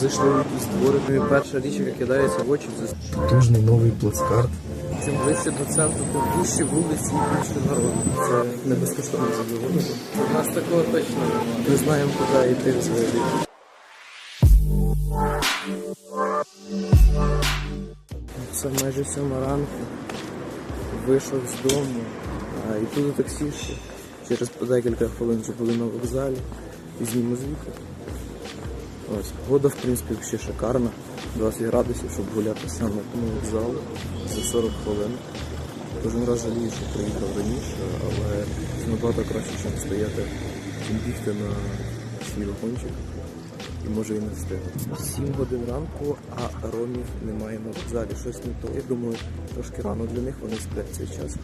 зайшли в якісь двори. Ну, і перша річ, яка кидається в очі, це Потужний новий плацкарт. чим ближче до центру, тим більші вулиці і більше народу. Це не безкоштовне задоволення. У нас такого точно немає. Не знаємо, куди йти взагалі. Це майже сьома ранку. Вийшов з дому, а і тут таксі ще. Через декілька хвилин вже були на вокзалі. Візьмемо звідти. Ось, погода, в принципі, ще шикарна. 20 градусів, щоб гуляти саме по вокзалу за 40 хвилин. Кожен раз жалію, що приїхав раніше, але набагато краще, ніж стояти чим бігти на свій вагончик. І може і не встигнути. 7 годин ранку, а ромів немає на вокзалі. Щось не то. Я думаю, трошки рано для них вони сплять цей час.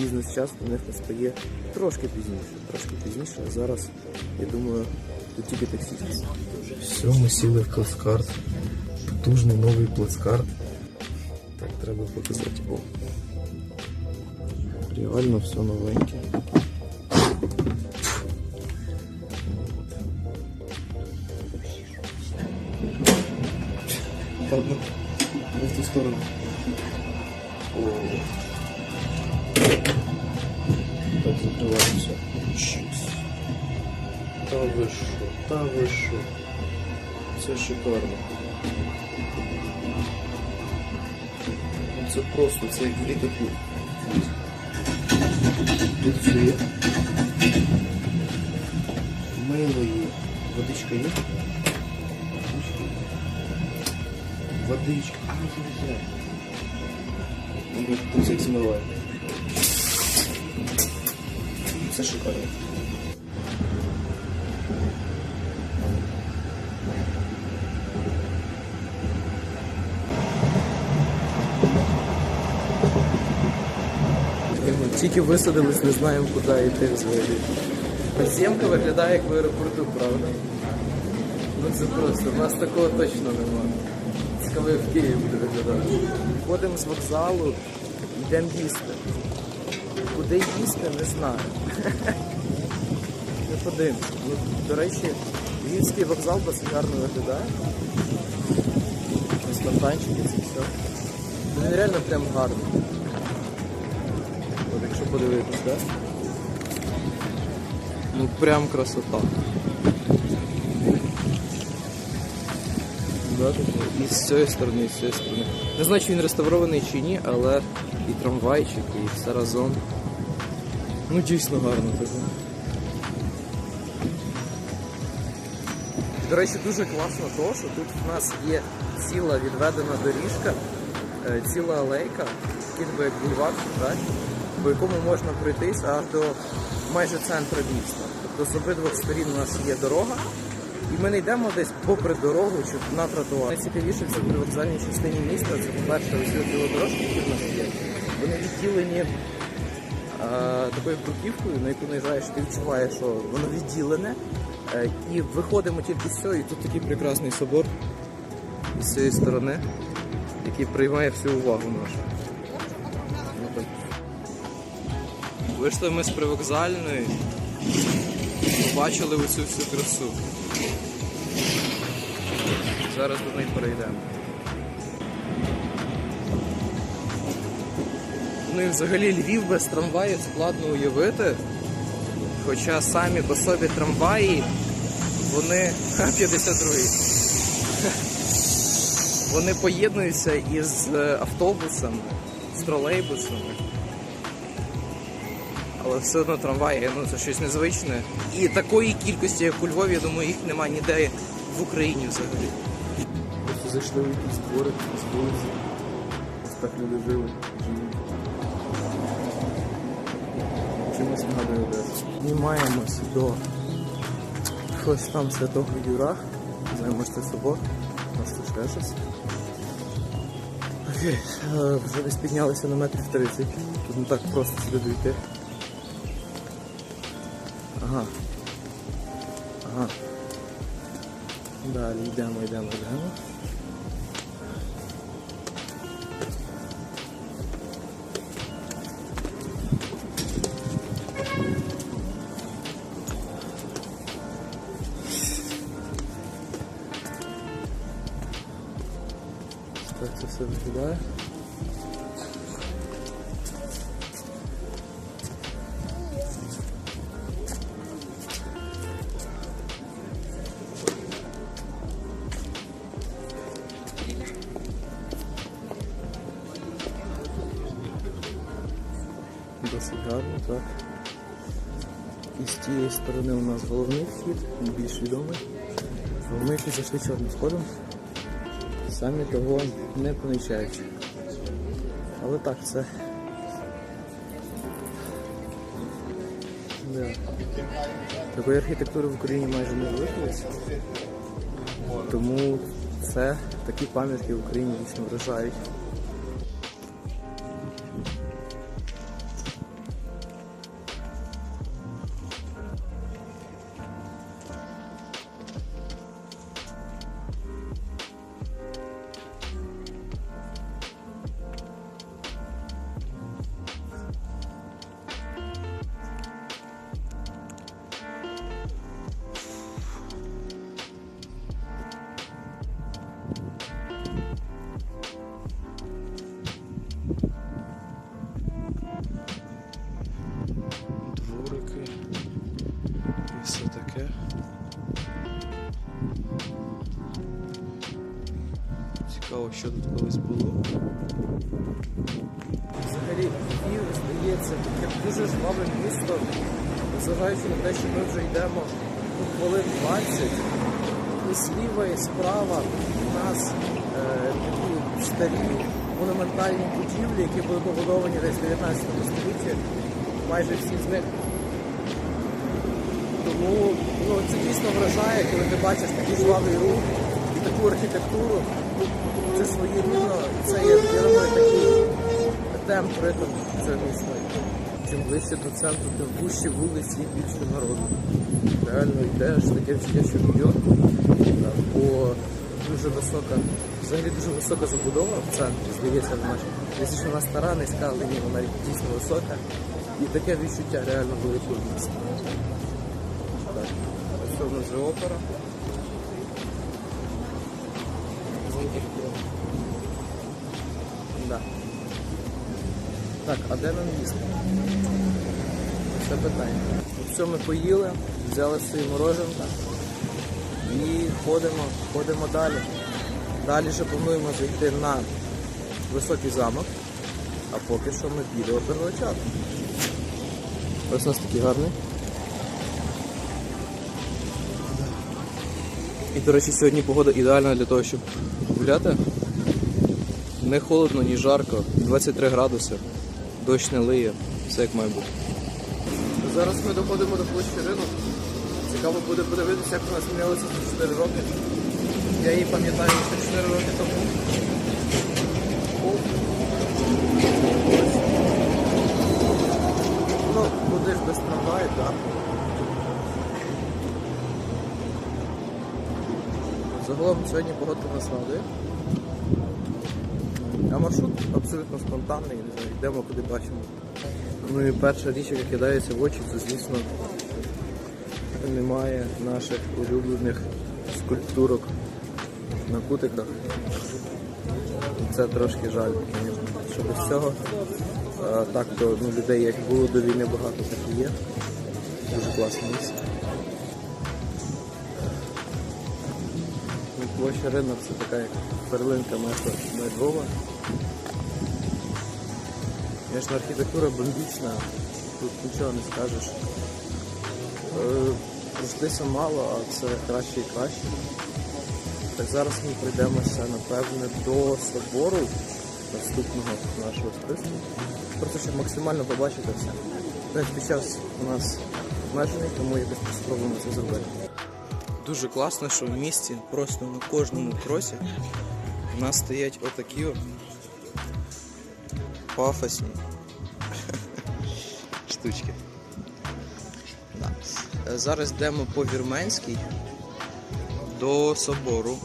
Бізнес-час для них настає трошки пізніше. Трошки пізніше. А зараз, я думаю, тут тільки таксісти. Все, ми сіли в плацкарт. Потужний новий плацкарт. Так, треба показати. О. Реально все новеньке. Ладно, не в ту сторону. О. Так, закриваємося. Чікс. Та ви що, та ви що. Це шикарно. Ну, Це просто, це як в. Тут все є. Мило є. Водичка є? Водичка. Водичка. А, є, є. Ну, Тут всіх змиває. Це шикарно. Тільки висадились, не знаємо, куди йти взагалі. Подземка виглядає як в аеропорту, правда? Ну це просто, у нас такого точно немає. Цікаво, як в Києві буде виглядати. Ходимо з вокзалу, йдемо їсти. Куди їсти, не знаю. Не подивимося. Ну, до речі, Львівський вокзал досить гарно виглядає. Ось фонтанчики, це все. Він реально прям гарний. Якщо подивитись, так? Ну прям красота. І з цієї сторони, і з цієї сторони. Не знаю, чи він реставрований чи ні, але і трамвайчик, і все разом. Ну дійсно гарно таке. До речі, дуже класно то, що тут в нас є ціла відведена доріжка, е, ціла алейка, такий як бульвар, так? По якому можна пройтись аж до майже центру міста. Тобто з обидвох сторін у нас є дорога, і ми не йдемо десь попри дорогу чи на тротуар. Найцікавіше в цій привокзальній частині міста це, по-перше, ось ці велодорожки, які в нас є. Вони відділені е, такою бруківкою, на яку наїжджаєш, ти відчуваєш, що воно відділене. Е, і виходимо тільки з цього, і тут такий прекрасний собор з цієї сторони, який приймає всю увагу нашу. Вийшли ми з привокзальної, побачили оцю всю красу. Зараз до неї перейдемо. Ну і взагалі Львів без трамваїв складно уявити. Хоча самі по собі трамваї, вони 52 Вони поєднуються із е, автобусами, з тролейбусами. Але все одно трамваї, ну це щось незвичне. І такої кількості, як у Львові, я думаю, їх немає ніде в Україні взагалі. Просто зайшли в якісь двори з вулиці. Так люди жили, живуть. Чимось нагадує Одесу. Знімаємось до щось там святого Юра. Це собор. У нас тут ще щось. Окей, е, вже десь піднялися на метрів 30. Тут не так просто сюди дійти. Ага. Ага. Далі йдемо, йдемо, йдемо. Так це все виглядає. І сторони у нас головний вхід, більш відомий. Ми ще зайшли чорним сходом, самі того не помічаючи. Але так, це. Да. Такої архітектури в Україні майже не залишилось. Тому це такі пам'ятки в Україні дійсно вражають. Незважаючи на те, що ми вже йдемо хвилин 20. І зліва, і справа у нас е, такі старі монументальні будівлі, які були побудовані десь в 19 столітті, майже всі з них. Тому ну, це дійсно вражає, коли ти бачиш такий жвавий рух і таку архітектуру. Це своєрідно, це є, я думаю, такий темп ритм цього міста. Чим ближче до центру, тим вужчі вулиці і більше народу. Реально йдеш, таке відчуття, що Нью-Йорку, бо дуже висока, взагалі дуже висока забудова в центрі, здається, вона ж. Вона стара, низька, але ні, вона дійсно висока. І таке відчуття реально великого міста. Ось це в нас же опера. Так, а де нам їсти? Це питання. Все ми поїли, взяли свої мороженка і ходимо, ходимо далі. Далі ще плануємо зайти на високий замок, а поки що ми підемо первачат. Ось у нас такий гарний. І, до речі, сьогодні погода ідеальна для того, щоб гуляти. Не холодно, ні жарко, 23 градуси, дощ не лиє, все як має бути. Зараз ми доходимо до площі ринок. Цікаво буде подивитися, як вона змінилася за 4 роки. Я її пам'ятаю ще 4 роки тому. Ну, куди без трамваю, так. Загалом сьогодні погодка нас радує. А маршрут абсолютно спонтанний, не знаю, йдемо куди бачимо. Ну і перша річ, яка кидається в очі, це звісно немає наших улюблених скульптурок на кутиках. Це трошки жаль, звісно. Що без цього так то ну, людей як було до війни багато, так і є. Дуже класне місце. Площа ринок це така як перлинка Львова. Звісно, архітектура бомбічна, тут нічого не скажеш. Е, Пройшлися мало, а це краще і краще. Так зараз ми пройдемося, напевне, до собору наступного нашого списку. Просто щоб максимально побачити все. Принципі, час у нас обмежений, тому якось спробуємо це зробити. Дуже класно, що в місті просто на кожному кросі у нас стоять отакі от пафосні штучки. Да. Зараз йдемо по Вірменській до собору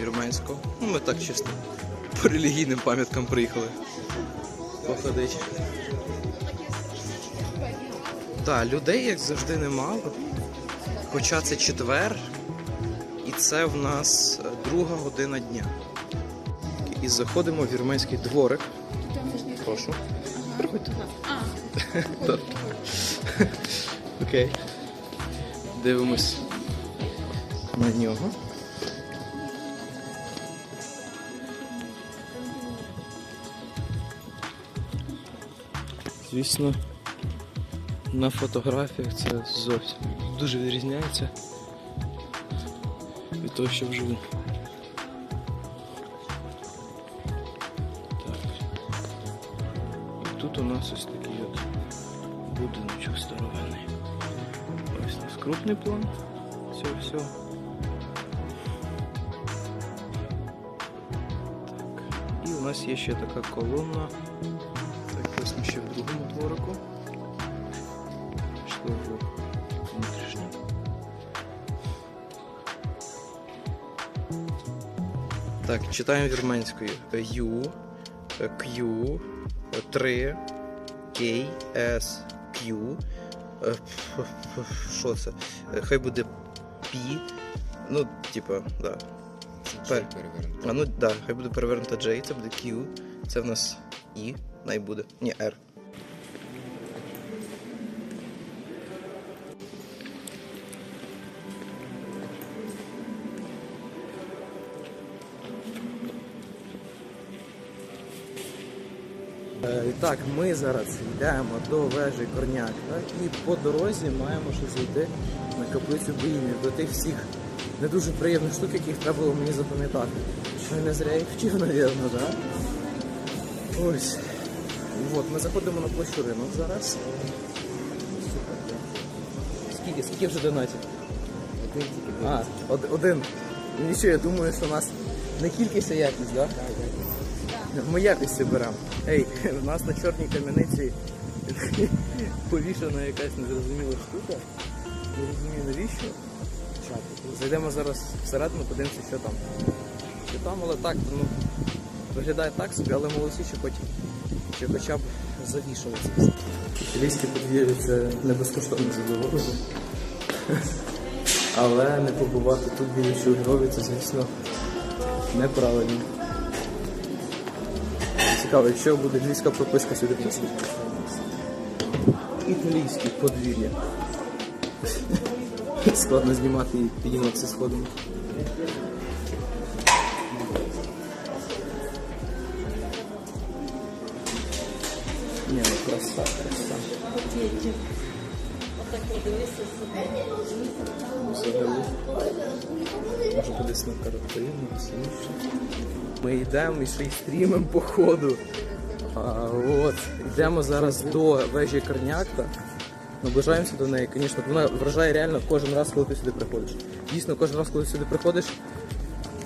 Вірменського. Ну, ми так чисто по релігійним пам'яткам приїхали. Походить. Так, людей, як завжди, немало. Хоча це четвер, це в нас друга година дня. і заходимо в вірменський дворик. Прошу. Приходьте. Окей. Дивимось на нього. Звісно, на фотографіях це зовсім дуже відрізняється від того, що вживу. Так. І тут у нас ось такий от будиночок здоровенний. Ось у нас крупний план цього всього. Так. І у нас є ще така колонна. Так, ось ми ще в другому дворику. Пішли в Так, читаємо вірменською. U, Q, 3, K, S, Q. Е, Що це? Е, Хай буде P. Ну, типа, да. П. А ну да, хай буде перевернута J, це буде Q. Це в нас І, най буде. Ні, R. І так, ми зараз йдемо до вежі Корняк, так, і по дорозі маємо ще зайти на каплицю Боїнів, до тих всіх не дуже приємних штук, яких треба було мені запам'ятати. Що я не зря їх вчив, напевно, так? Ось. От, ми заходимо на площу ринок зараз. Скільки? Скільки вже донатів? Один тільки А, од- один. Нічого, я думаю, що у нас не кількість, а якість, так? Ми якості беремо. Ей, у нас на чорній кам'яниці повішана якась незрозуміла штука. Не розумію навіщо. Зайдемо зараз всередину, подивимося, що там. Що там, але так, ну, виглядає так собі, але молодці, що хоч, що хоча б завішали це все. Подвір'я це не безкоштовне задоволення. Але не побувати тут біля у це, звісно, неправильно. Цікаво, якщо буде львівська прописка сюди присутня. Італійські подвір'я. Складно знімати і підійматися сходами. Ні, ну краса, краса. Взагалі. Може кудись на картину, все. Ми йдемо і ще й стрімимо по ходу. А, от. Йдемо зараз до вежі Корнякта. Наближаємося до неї. Звісно, вона вражає реально кожен раз, коли ти сюди приходиш. Дійсно, кожен раз, коли сюди приходиш,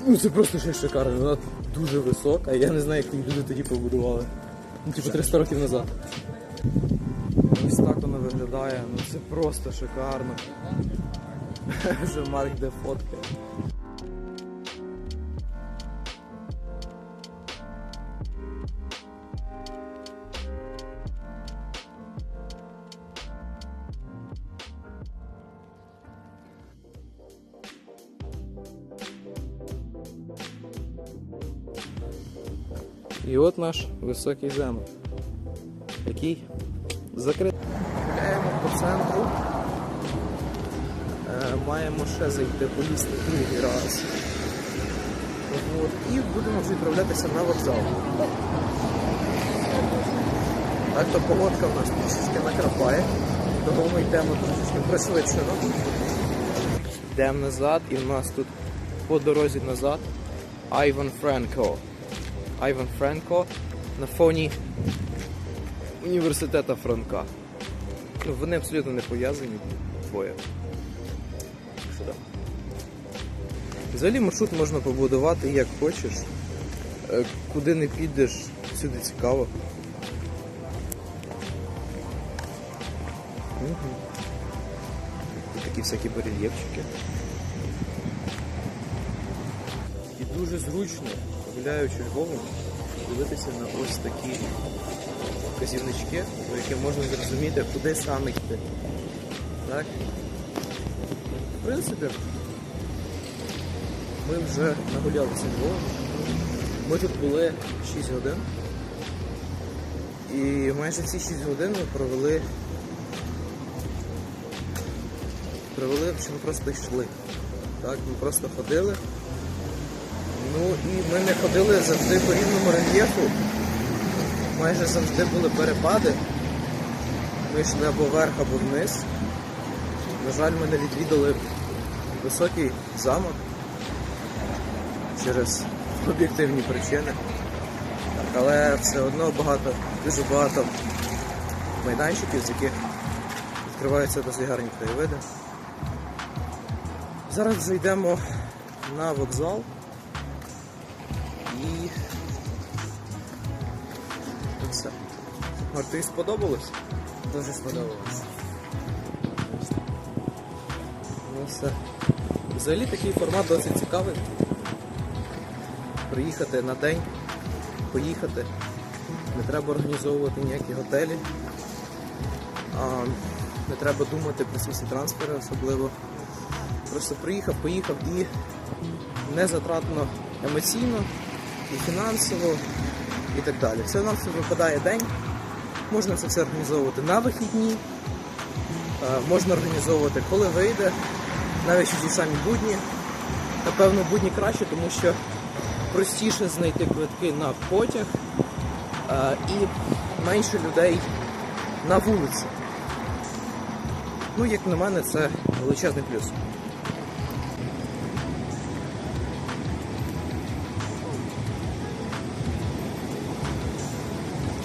ну це просто щось шикарне. Вона дуже висока. Я не знаю, як її люди тоді побудували. Ну, типу 300 років назад. Ось так вона виглядає. Ну це просто шикарно. Вже Марк де фотки. І от наш високий замок. Який закритий. Гуляємо по центру. Е, маємо ще зайти поїсти другий раз. От. І будемо вже відправлятися на вокзал. Так то погодка в нас трішечки накрапає, тому ми йдемо трошечки пришвидшено. Йдемо назад і в нас тут по дорозі назад Айван Френко. Айван Френко на фоні університета Франка. Вони абсолютно не пов'язані двоє. Взагалі маршрут можна побудувати як хочеш. Е, Куди не підеш, всюди цікаво. Тут такі всякі барельєфчики. І дуже зручно, гуляючи Львовом, дивитися на ось такі вказівнички, по яким можна зрозуміти, куди саме йти. Так? В принципі, ми вже нагулялися Львовом. Ми тут були 6 годин. І майже ці 6 годин ми провели. Провели, що ми просто йшли. Так, ми просто ходили. Ну і ми не ходили завжди по рівному рельєфу. Майже завжди були перепади. Ми йшли або вверх, або вниз. На жаль, ми не відвідали високий замок через об'єктивні причини. Але все одно багато, дуже багато майданчиків, з яких відкриваються досить гарні краєвиди. Зараз вже йдемо на вокзал і і все. Марк, тобі сподобалось? Дуже сподобалось. Ну все. Взагалі такий формат досить цікавий. Приїхати на день, поїхати. Не треба організовувати ніякі готелі. А, не треба думати про ці всі трансфери особливо. Просто приїхав, поїхав і не затратно емоційно, і фінансово, і так далі. Все нам все випадає день. Можна це все організовувати на вихідні, Е, можна організовувати, коли вийде, навіть ті самі будні. Напевно, будні краще, тому що простіше знайти квитки на потяг е, і менше людей на вулиці. Ну, як на мене, це величезний плюс.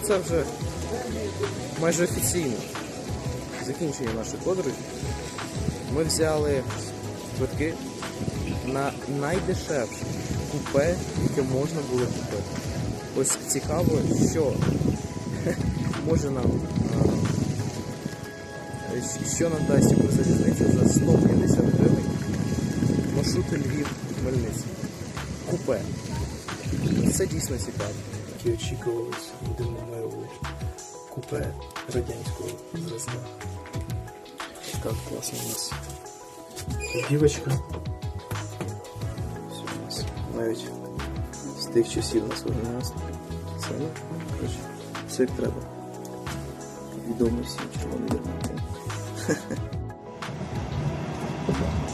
Це вже майже офіційно закінчення нашої подорожі. Ми взяли квитки на найдешевше купе, яке можна було купити. Ось цікаво, що може нам що нам дасть Укрзалізниця за 150 гривень маршрути Львів Хмельницький. Купе. Це дійсно цікаво. Які очікувалися будемо нового купе радянського зразка. Так, класно у нас. Дівочка. Все у нас навіть з тих часів нас вже нас. Це ну, все як треба. Відомий всім червоний дерматин.